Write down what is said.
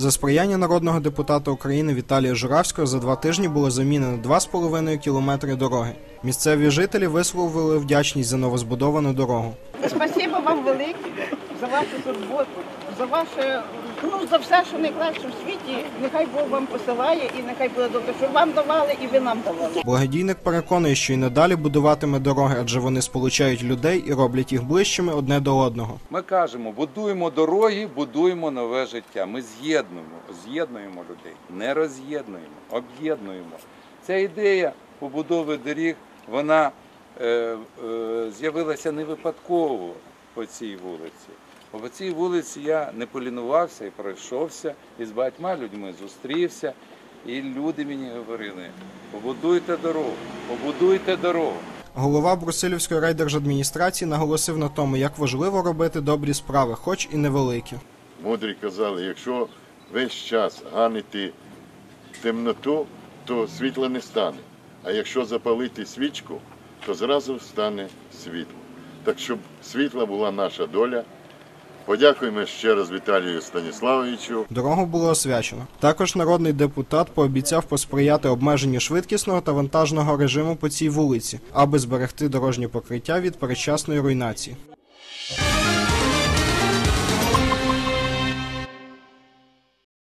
За сприяння народного депутата України Віталія Журавського за два тижні було замінено 2,5 кілометри дороги. Місцеві жителі висловили вдячність за новозбудовану дорогу. Спасибо вам велике за вашу турботу, за ваше, ну за все, що найкраще в світі. Нехай Бог вам посилає і нехай буде добре, щоб вам давали і ви нам давали. Благодійник переконує, що й надалі будуватиме дороги, адже вони сполучають людей і роблять їх ближчими одне до одного. Ми кажемо, будуємо дороги, будуємо нове життя. Ми з'єднуємо, з'єднуємо людей, не роз'єднуємо, об'єднуємо. Ця ідея побудови доріг, вона з'явилася не випадково по цій вулиці. Бо по цій вулиці я не полінувався і пройшовся, і з багатьма людьми зустрівся. І люди мені говорили: побудуйте дорогу, побудуйте дорогу. Голова Брусилівської райдержадміністрації наголосив на тому, як важливо робити добрі справи, хоч і невеликі. Мудрі казали, якщо весь час ганити темноту, то світла не стане. А якщо запалити свічку, то зразу стане світло. Так щоб світла була наша доля. Подякуємо ще раз Віталію Станіславовичу. Дорогу було освячено. Також народний депутат пообіцяв посприяти обмеженню швидкісного та вантажного режиму по цій вулиці, аби зберегти дорожнє покриття від передчасної руйнації.